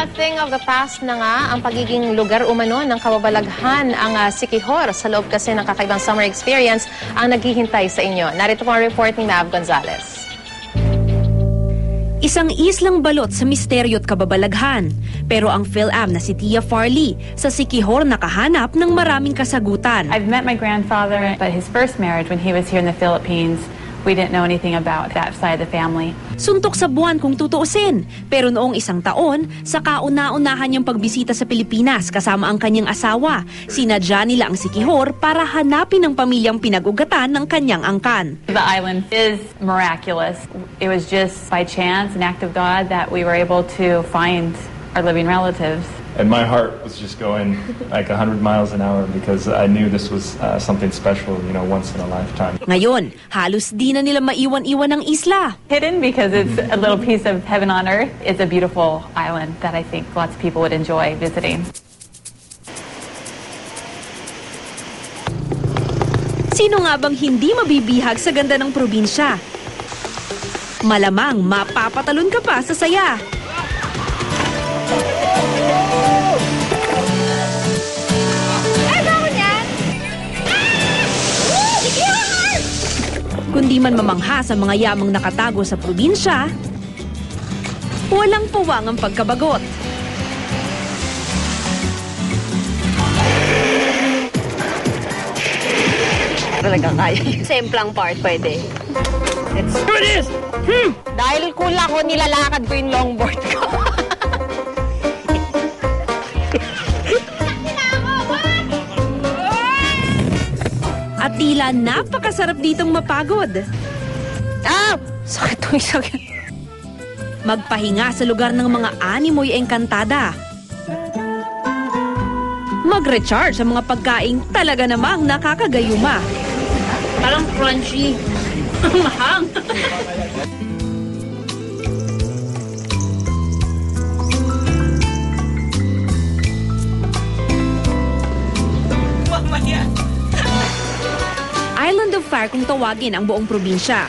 A thing of the past na nga ang pagiging lugar umano ng kababalaghan ang uh, Sikihor sa loob kasi ng kakaibang summer experience ang naghihintay sa inyo. Narito po ang report ni Nav Gonzalez. Isang islang balot sa misteryo at kababalaghan. Pero ang PhilAm na si Tia Farley sa Sikihor nakahanap ng maraming kasagutan. I've met my grandfather, but his first marriage when he was here in the Philippines, we didn't know anything about that side of the family. Suntok sa buwan kung tutuusin. Pero noong isang taon, sa kauna-unahan niyang pagbisita sa Pilipinas kasama ang kanyang asawa, sinadya nila ang Sikihor para hanapin ang pamilyang pinagugatan ng kanyang angkan. The island is miraculous. It was just by chance, an act of God, that we were able to find our living relatives. And my heart was just going like 100 miles an hour because I knew this was uh, something special, you know, once in a lifetime. Ngayon, halos di na nila maiwan-iwan ang isla. Hidden because it's a little piece of heaven on earth. It's a beautiful island that I think lots of people would enjoy visiting. Sino nga bang hindi mabibihag sa ganda ng probinsya? Malamang mapapatalon ka pa sa saya. Kundi man mamangha sa mga yamang nakatago sa probinsya, walang puwang ang pagkabagot. talaga kaya. Semplang part pwede. Let's do this! Hmm. Dahil kula ko, nilalakad ko yung longboard ko. tila napakasarap ditong mapagod. ah! Sakit to sakit. Magpahinga sa lugar ng mga animoy engkantada. Mag-recharge sa mga pagkaing talaga namang nakakagayuma. Parang crunchy. Mahang. Fire kung tawagin ang buong probinsya.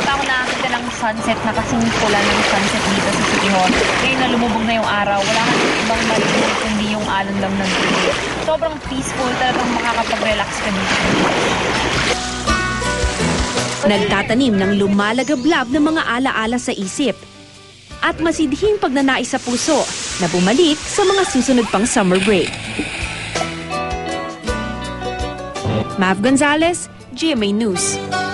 Kita ko nakakita ng sunset na kasing pula ng sunset dito sa City Hall. Ngayon na lumubog na yung araw, wala kang ibang marinig kundi yung alon lang ng tubig. Sobrang peaceful, talagang makakapag-relax ka dito. Nagtatanim ng lumalagablab ng mga alaala sa isip. At masidhing pagnanais sa puso na bumalik sa mga susunod pang summer break. Mav Gonzalez, GMA News.